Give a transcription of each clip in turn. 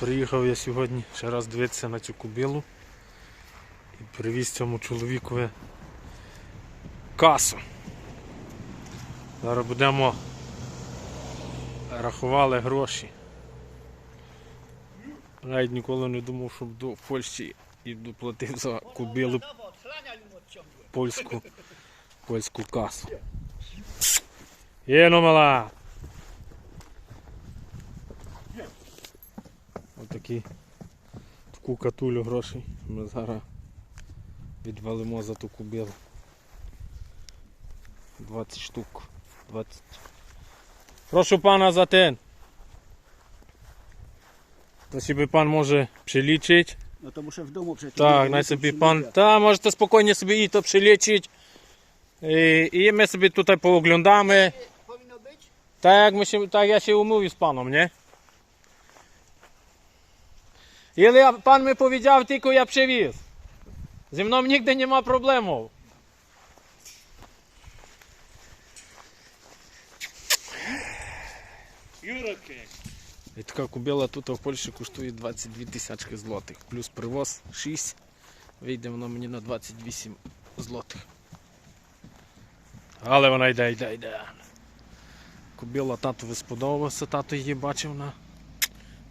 Приїхав я сьогодні ще раз дивитися на цю кубилу і привіз цьому чоловікові касу. Зараз будемо рахували гроші. Навіть ніколи не думав, що до Польщі і доплатив за кубилу польську, польську касу. Є ну мала! Отакі таку катулю грошей ми зараз відвалимо за ту кубилу. 20 штук. 20. Прошу пана за ten. To собі пан може przeliczyć. No to muszę w domu przecież. Так, най собі пан. Та, можете спокійно собі і то przeliczyć. І, і ми собі тут pooglądamy. Powinno być? Tak jak, my się, tak ja się umówił z panem, nie? Ja, pan mi powiedział, tylko ja przewieź. Ze mną nigdy nie ma problemów. І така кубела тут в Польщі коштує 22 тисячки злотих. Плюс привоз 6. Вийде воно мені на 28 злотих. Але вона йде, йде, йде. Кубила татові сподобався, тато її бачив на.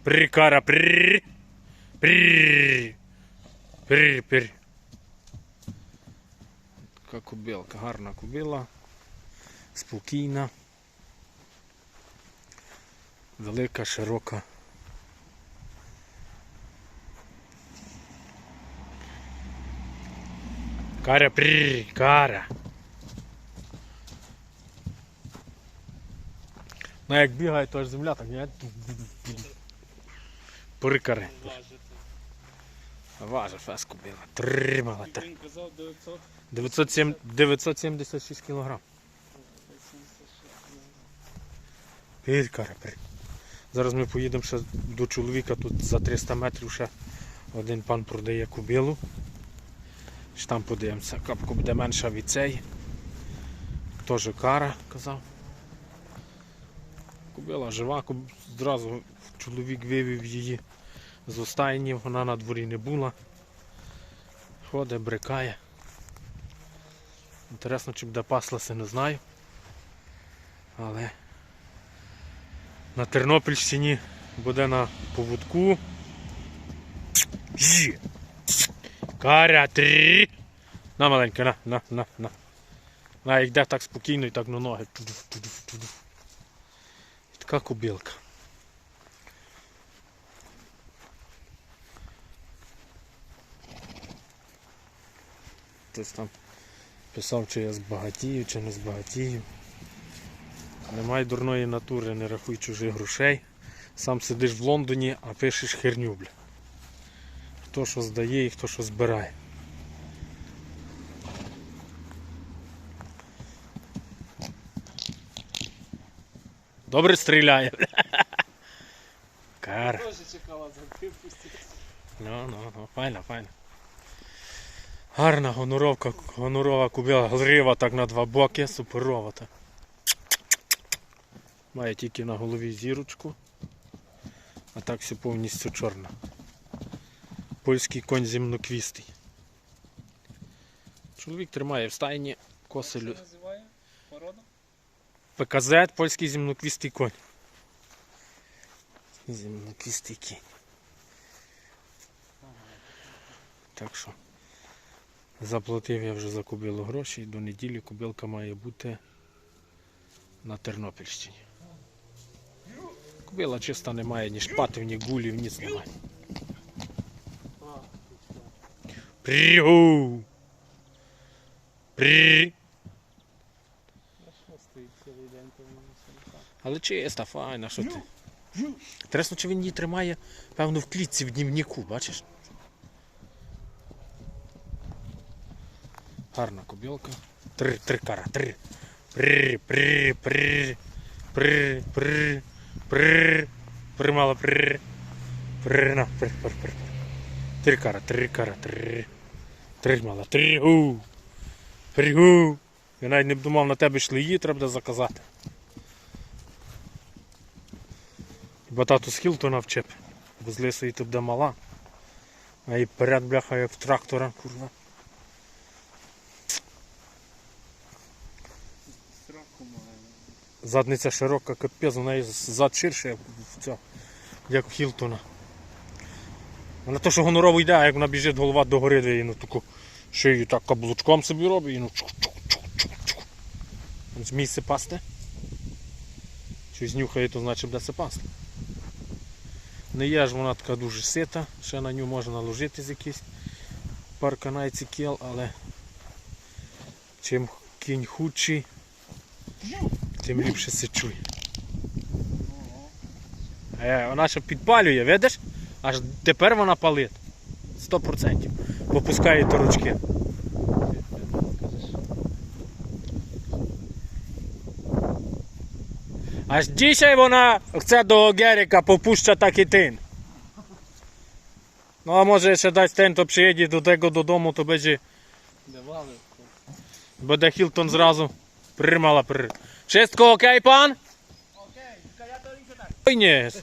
Прикара, прррр. Прррр, прррр. Така кубилка, гарна кубила. Спокійна. Велика, широка. Каря, прррр, кара. Ну як бігає, то аж земля так, не? Прикари. Важа фес кубила. Тримала. Він казав 900. 907, 976 кг. Піркара, пір. Зараз ми поїдемо ще до чоловіка тут за 300 метрів ще один пан продає кубилу. Ще там подивимося, капку буде менша від цієї. Теж кара, казав. Кубила жива, куб... зразу чоловік вивів її з остайні, вона на дворі не була. Ходить, брикає. Інтересно, чи буде паслася, не знаю. Але на Тернопільщині буде на поводку. Каря три. На маленька, на, на, на, на. На, йде так спокійно і так на ноги. І така кобилка. Хтось там писав, чи я збагатію, чи не збагатію. Немає дурної натури, не рахуй чужих грошей. Сам сидиш в Лондоні, а пишеш херню, бля. Хто що здає і хто що збирає. Добре стріляє. Кар. Теж чекала за. Ну, ну, ну, файна, файна. Гарна гоноровка, гонорова кубила, грива так на два боки, суперова. та. Має тільки на голові зірочку, а так все повністю чорна. Польський конь зімноквістий. Чоловік тримає в стайні називає? Порода? ПКЗ польський зімноквістий конь. Зімноквістий кінь. Так що заплатив я вже за кубилу гроші до неділі кубилка має бути на Тернопільщині. Кубила чиста немає, ні шпатів, ні гулів, ніц немає. То мені Але чиста, файна, що ти. Інтересно, чи він її тримає, певно, в клітці в днівнику, бачиш? Гарна кобілка. Три, три кара, три. При, при, при, при, при, при, примала, при, при, на, при, при, при. Три кара, три кара, три. Три мала, три, гу. Три, гу. Я навіть не думав на тебе йшли її, треба заказати. Бо тату з Хілтона вчеп. бо з лисої тут буде мала. А і перед бляха, як в трактора, курва. Сраку має. Задниця широка, капець, у неї зад ширше, як в Хілтона. Вона то, що гонорово йде, а як вона біжить, голова догори, де її ну таку шию так каблучком собі робить і ну чук чук чук чук чук. З місце пасти. Щось нюхає, то значить буде це пасти. Не є ж вона така дуже сита, ще на нього можна наложити якийсь парканайці кіл, але чим кінь худший, тим ліпше се чує. Е, вона ще підпалює, видиш? Аж тепер вона палить. 100%. Попускає торочки. Аж dzisiaj вона chce до Геріка попуща так і тин. Ну а може ще дасть ten, то przyjedzie do tego додому, то Давали. буде Хілтон зразу Prr mala prr. Všetko OK, pán? OK, ja to tak. Dnes.